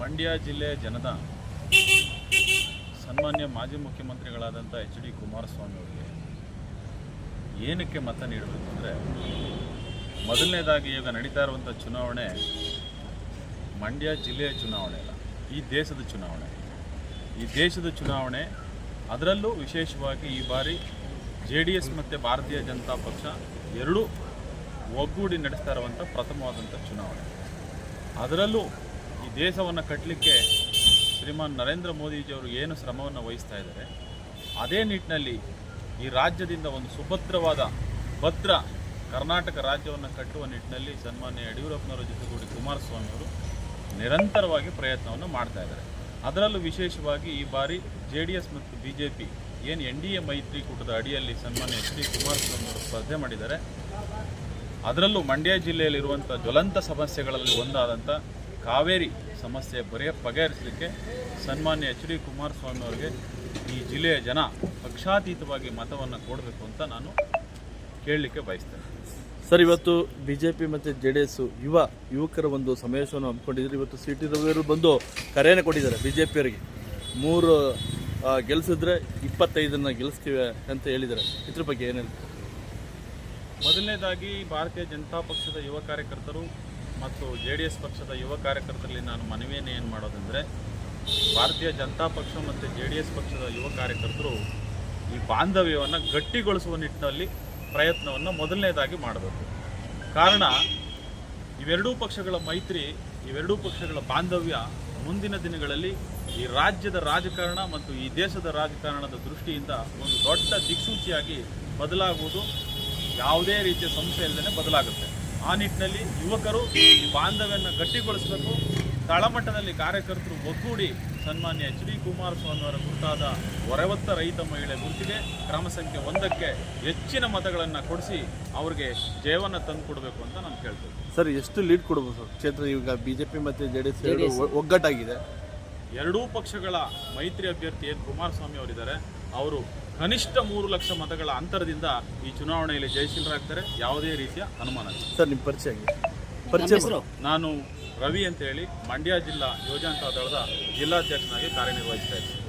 ಮಂಡ್ಯ ಜಿಲ್ಲೆಯ ಜನದ ಸನ್ಮಾನ್ಯ ಮಾಜಿ ಮುಖ್ಯಮಂತ್ರಿಗಳಾದಂಥ ಎಚ್ ಡಿ ಕುಮಾರಸ್ವಾಮಿ ಅವರಿಗೆ ಏನಕ್ಕೆ ಮತ ನೀಡಬೇಕು ಅಂದರೆ ಮೊದಲನೇದಾಗಿ ಈಗ ನಡೀತಾ ಇರುವಂಥ ಚುನಾವಣೆ ಮಂಡ್ಯ ಜಿಲ್ಲೆಯ ಚುನಾವಣೆ ಅಲ್ಲ, ಈ ದೇಶದ ಚುನಾವಣೆ. ಈ ದೇಶದ ಚುನಾವಣೆ ಅದರಲ್ಲೂ ವಿಶೇಷವಾಗಿ ಈ ಬಾರಿ ಜೆ ಡಿ ಎಸ್ ಮತ್ತು ಭಾರತೀಯ ಜನತಾ ಪಕ್ಷ ಎರಡೂ ಒಗ್ಗೂಡಿ ನಡೆಸ್ತಾ ಇರುವಂಥ ಪ್ರಥಮವಾದಂಥ ಚುನಾವಣೆ. ಅದರಲ್ಲೂ ಈ ದೇಶವನ್ನು ಕಟ್ಟಲಿಕ್ಕೆ ಶ್ರೀಮಾನ್ ನರೇಂದ್ರ ಮೋದಿಜಿಯವರು ಏನು ಶ್ರಮವನ್ನು ವಹಿಸ್ತಾ ಇದ್ದಾರೆ, ಅದೇ ನಿಟ್ಟಿನಲ್ಲಿ ಈ ರಾಜ್ಯದಿಂದ ಒಂದು ಸುಭದ್ರವಾದ, ಭದ್ರ ಕರ್ನಾಟಕ ರಾಜ್ಯವನ್ನು ಕಟ್ಟುವ ನಿಟ್ಟಿನಲ್ಲಿ ಸನ್ಮಾನ್ಯ ಯಡಿಯೂರಪ್ಪನವರ ಜೊತೆಗೂಡಿ ಕುಮಾರಸ್ವಾಮಿಯವರು ನಿರಂತರವಾಗಿ ಪ್ರಯತ್ನವನ್ನು ಮಾಡ್ತಾ ಇದ್ದಾರೆ. ಅದರಲ್ಲೂ ವಿಶೇಷವಾಗಿ ಈ ಬಾರಿ ಜೆ ಡಿ ಎಸ್ ಮತ್ತು ಬಿ ಜೆ ಪಿ ಏನು ಎನ್ ಡಿ ಎ ಮೈತ್ರಿಕೂಟದ ಅಡಿಯಲ್ಲಿ ಸನ್ಮಾನ್ಯ ಎಚ್ ಡಿ ಕುಮಾರಸ್ವಾಮಿ ಅವರು ಸ್ಪರ್ಧೆ ಮಾಡಿದ್ದಾರೆ, ಅದರಲ್ಲೂ ಮಂಡ್ಯ ಜಿಲ್ಲೆಯಲ್ಲಿರುವಂಥ ಜ್ವಲಂತ ಸಮಸ್ಯೆಗಳಲ್ಲಿ ಒಂದಾದಂಥ ಕಾವೇರಿ ಸಮಸ್ಯೆ ಬರೆಯ ಬಗೆಹರಿಸಲಿಕ್ಕೆ ಸನ್ಮಾನ್ಯ ಎಚ್ ಡಿ ಕುಮಾರಸ್ವಾಮಿ ಅವರಿಗೆ ಈ ಜಿಲ್ಲೆಯ ಜನ ಪಕ್ಷಾತೀತವಾಗಿ ಮತವನ್ನು ಕೊಡಬೇಕು ಅಂತ ನಾನು ಕೇಳಲಿಕ್ಕೆ ಬಯಸ್ತೇನೆ. ಸರ್ ಇವತ್ತು ಬಿಜೆಪಿ ಮತ್ತು ಜೆ ಡಿ ಎಸ್ ಯುವ ಯುವಕರ ಒಂದು ಸಮಾವೇಶವನ್ನು ಹಮ್ಮಿಕೊಂಡಿದ್ರು. ಇವತ್ತು ಸಿ ಟಿ ರವಿಯವರು ಬಂದು ಕರೆಯನ್ನು ಕೊಟ್ಟಿದ್ದಾರೆ ಬಿ ಜೆ ಪಿಯವರಿಗೆ ಮೂರು ಗೆಲ್ಲಿಸಿದ್ರೆ ಇಪ್ಪತ್ತೈದನ್ನು ಗೆಲ್ಲಿಸ್ತೀವಿ ಅಂತ ಹೇಳಿದ್ದಾರೆ. ಇದ್ರ ಬಗ್ಗೆ ಏನೇನು ಮೊದಲನೇದಾಗಿ ಭಾರತೀಯ ಜನತಾ ಪಕ್ಷದ ಯುವ ಕಾರ್ಯಕರ್ತರು ಮತ್ತು ಜೆ ಡಿ ಎಸ್ ಪಕ್ಷದ ಯುವ ಕಾರ್ಯಕರ್ತರಲ್ಲಿ ನಾನು ಮನವಿಯನ್ನು ಏನು ಮಾಡೋದಂದರೆ, ಭಾರತೀಯ ಜನತಾ ಪಕ್ಷ ಮತ್ತು ಜೆ ಡಿ ಎಸ್ ಪಕ್ಷದ ಯುವ ಕಾರ್ಯಕರ್ತರು ಈ ಬಾಂಧವ್ಯವನ್ನು ಗಟ್ಟಿಗೊಳಿಸುವ ನಿಟ್ಟಿನಲ್ಲಿ ಪ್ರಯತ್ನವನ್ನು ಮೊದಲನೇದಾಗಿ ಮಾಡಬೇಕು. ಕಾರಣ, ಇವೆರಡೂ ಪಕ್ಷಗಳ ಮೈತ್ರಿ, ಇವೆರಡೂ ಪಕ್ಷಗಳ ಬಾಂಧವ್ಯ ಮುಂದಿನ ದಿನಗಳಲ್ಲಿ ಈ ರಾಜ್ಯದ ರಾಜಕಾರಣ ಮತ್ತು ಈ ದೇಶದ ರಾಜಕಾರಣದ ದೃಷ್ಟಿಯಿಂದ ಒಂದು ದೊಡ್ಡ ದಿಕ್ಸೂಚಿಯಾಗಿ ಬದಲಾಗುವುದು. ಯಾವುದೇ ರೀತಿಯ ಸಂಸ್ಥೆ ಇಲ್ಲದೆ ಬದಲಾಗುತ್ತೆ. ಆ ನಿಟ್ಟಿನಲ್ಲಿ ಯುವಕರು ಬಾಂಧವ್ಯನ ಬಾಂಧವ್ಯವನ್ನು ಗಟ್ಟಿಗೊಳಿಸಬೇಕು. ತಳಮಟ್ಟದಲ್ಲಿ ಕಾರ್ಯಕರ್ತರು ಒಗ್ಗೂಡಿ ಸನ್ಮಾನ್ಯ ಎಚ್ ಡಿ ಕುಮಾರಸ್ವಾಮಿ ಅವರ ಕುರಿತಾದ ಹೊರವತ್ತ ರೈತ ಮಹಿಳೆ ಗುರುತಿಗೆ ಕ್ರಮ ಸಂಖ್ಯೆ ಒಂದಕ್ಕೆ ಹೆಚ್ಚಿನ ಮತಗಳನ್ನು ಕೊಡಿಸಿ ಅವರಿಗೆ ಜಯವನ್ನು ತಂದುಕೊಡ್ಬೇಕು ಅಂತ ನಾನು ಕೇಳ್ತೇನೆ. ಸರ್ ಎಷ್ಟು ಲೀಡ್ ಕೊಡ್ಬೋದು ಸರ್? ಕ್ಷೇತ್ರ ಈಗ ಬಿಜೆಪಿ ಮತ್ತು ಜೆ ಡಿ ಎಸ್ ಒಗ್ಗಟ್ಟಾಗಿದೆ. ಎರಡೂ ಪಕ್ಷಗಳ ಮೈತ್ರಿ ಅಭ್ಯರ್ಥಿ ಏನು ಕುಮಾರಸ್ವಾಮಿ ಅವರಿದ್ದಾರೆ. ಅವರು ಕನಿಷ್ಠ ಮೂರು ಲಕ್ಷ ಮತಗಳ ಅಂತರದಿಂದ ಈ ಚುನಾವಣೆಯಲ್ಲಿ ಜಯಶೀಲರಾಗ್ತಾರೆ. ಯಾವುದೇ ರೀತಿಯ ಅನುಮಾನ ಸರ್ ನಿಮ್ಮ ಪರಿಚಯ ಆಗಿದೆ ಪರಿಚಯ. ನಾನು ರವಿ ಅಂತ ಹೇಳಿ ಮಂಡ್ಯ ಜಿಲ್ಲಾ ಯೋಜನಾ ದಳದ ಜಿಲ್ಲಾಧ್ಯಕ್ಷನಾಗಿ ಕಾರ್ಯನಿರ್ವಹಿಸ್ತಾ ಇದ್ದೀನಿ.